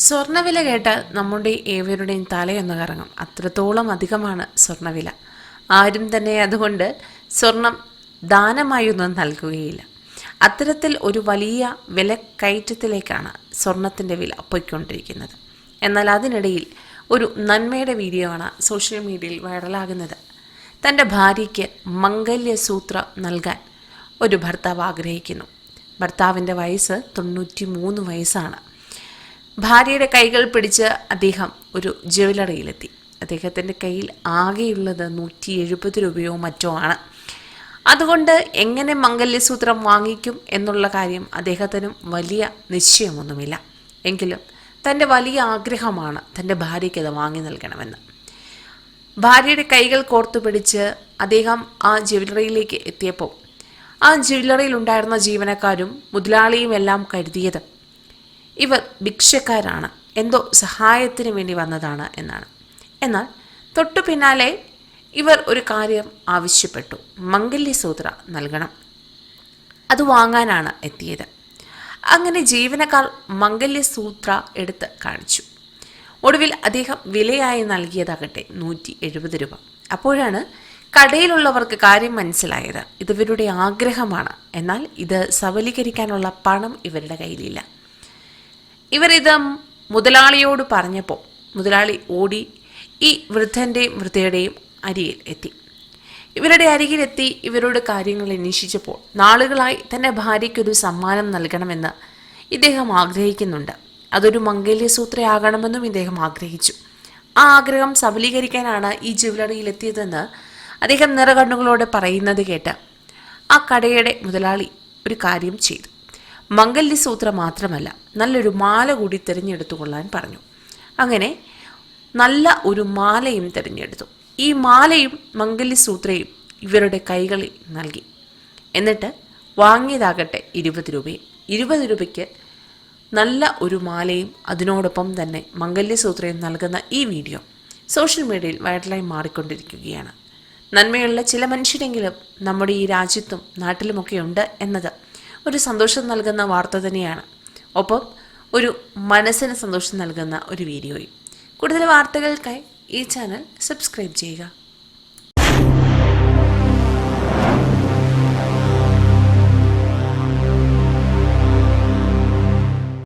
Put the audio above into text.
സ്വർണവില കേട്ടാൽ നമ്മുടെ ഏവരുടെയും തലയൊന്ന് കറങ്ങും അത്രത്തോളം അധികമാണ് സ്വർണവില ആരും തന്നെ അതുകൊണ്ട് സ്വർണം ദാനമായൊന്നും നൽകുകയില്ല. അത്തരത്തിൽ ഒരു വലിയ വില വിലക്കയറ്റത്തിലേക്കാണ് സ്വർണത്തിന്റെ വില പൊയ്ക്കൊണ്ടിരിക്കുന്നത്. എന്നാൽ അതിനിടയിൽ ഒരു നന്മയുടെ വീഡിയോ ആണ് സോഷ്യൽ മീഡിയയിൽ വൈറലാകുന്നത്. തന്റെ ഭാര്യയ്ക്ക് മംഗല്യസൂത്രം നൽകാൻ ഒരു ഭർത്താവ് ആഗ്രഹിക്കുന്നു. ഭർത്താവിന്റെ വയസ്സ് തൊണ്ണൂറ്റി മൂന്ന് വയസ്സാണ്. ഭാര്യയുടെ കൈകൾ പിടിച്ച് അദ്ദേഹം ഒരു ജ്വല്ലറിയിലെത്തി. അദ്ദേഹത്തിന്റെ കയ്യിൽ ആകെയുള്ളത് നൂറ്റി എഴുപത് രൂപയോ മറ്റോ ആണ്. അതുകൊണ്ട് എങ്ങനെ മംഗല്യസൂത്രം വാങ്ങിക്കും എന്നുള്ള കാര്യം അദ്ദേഹത്തിനും വലിയ നിശ്ചയമൊന്നുമില്ല. എങ്കിലും തന്റെ വലിയ ആഗ്രഹമാണ് തന്റെ ഭാര്യയ്ക്ക് അത് വാങ്ങി നൽകണമെന്ന്. ഭാര്യയുടെ കൈകൾ കോർത്തു പിടിച്ച് അദ്ദേഹം ആ ജ്വല്ലറിയിലേക്ക് എത്തിയപ്പോൾ ആ ജ്വല്ലറിയിൽ ഉണ്ടായിരുന്ന ജീവനക്കാരും മുതലാളിയും എല്ലാം കരുതിയത് ഇവർ ഭിക്ഷക്കാരാണ്. എന്തോ സഹായത്തിന് വേണ്ടി വന്നതാണ് എന്നാണ്. എന്നാൽ തൊട്ടു പിന്നാലെ ഇവർ ഒരു കാര്യം ആവശ്യപ്പെട്ടു. മംഗല്യസൂത്ര നൽകണം. അത് വാങ്ങാനാണ് എത്തിയത്. അങ്ങനെ ജീവനക്കാർ മംഗല്യസൂത്ര എടുത്ത് കാണിച്ചു. ഒടുവിൽ അദ്ദേഹം വിലയായി നൽകിയതാകട്ടെ നൂറ്റി എഴുപത് രൂപ. അപ്പോഴാണ് കടയിലുള്ളവർക്ക് കാര്യം മനസ്സിലായത്. ഇത് ആഗ്രഹമാണ്. എന്നാൽ ഇത് സബലീകരിക്കാനുള്ള പണം ഇവരുടെ കയ്യിലില്ല. ഇവരിത് മുതലാളിയോട് പറഞ്ഞപ്പോൾ മുതലാളി ഓടി ഈ വൃദ്ധന്റെയും വൃദ്ധയുടെയും അരിയിൽ എത്തി. ഇവരുടെ അരികിലെത്തി ഇവരോട് കാര്യങ്ങൾ അന്വേഷിച്ചപ്പോൾ നാളുകളായി തന്റെ ഭാര്യയ്ക്കൊരു സമ്മാനം നൽകണമെന്ന് ഇദ്ദേഹം ആഗ്രഹിക്കുന്നുണ്ട്. അതൊരു മംഗല്യസൂത്രയാകണമെന്നും ഇദ്ദേഹം ആഗ്രഹിച്ചു. ആ ആഗ്രഹം സബലീകരിക്കാനാണ് ഈ ജുവലറിയിൽ എത്തിയതെന്ന് അദ്ദേഹം നിറകണ്ണുകളോടെ പറയുന്നത് കേട്ട് ആ കടയുടെ മുതലാളി ഒരു കാര്യം ചെയ്തു. മംഗല്യസൂത്രം മാത്രമല്ല നല്ലൊരു മാല കൂടി തിരഞ്ഞെടുത്തു കൊള്ളാൻ പറഞ്ഞു. അങ്ങനെ നല്ല ഒരു മാലയും തിരഞ്ഞെടുത്തു. ഈ മാലയും മംഗല്യസൂത്രയും ഇവരുടെ കൈകളിൽ നൽകി. എന്നിട്ട് വാങ്ങിയതാകട്ടെ ഇരുപത് രൂപയും. ഇരുപത് രൂപയ്ക്ക് നല്ല ഒരു മാലയും അതിനോടൊപ്പം തന്നെ മംഗല്യസൂത്രയും നൽകുന്ന ഈ വീഡിയോ സോഷ്യൽ മീഡിയയിൽ വൈറലായി മാറിക്കൊണ്ടിരിക്കുകയാണ്. നന്മയുള്ള ചില മനുഷ്യരെങ്കിലും നമ്മുടെ ഈ രാജ്യത്തും നാട്ടിലുമൊക്കെ ഉണ്ട് എന്നത് ഒരു സന്തോഷം നൽകുന്ന വാർത്ത തന്നെയാണ്. ഒപ്പം ഒരു മനസ്സിന് സന്തോഷം നൽകുന്ന ഒരു വീഡിയോയും. കൂടുതൽ വാർത്തകൾക്കായി ഈ ചാനൽ സബ്സ്ക്രൈബ് ചെയ്യുക.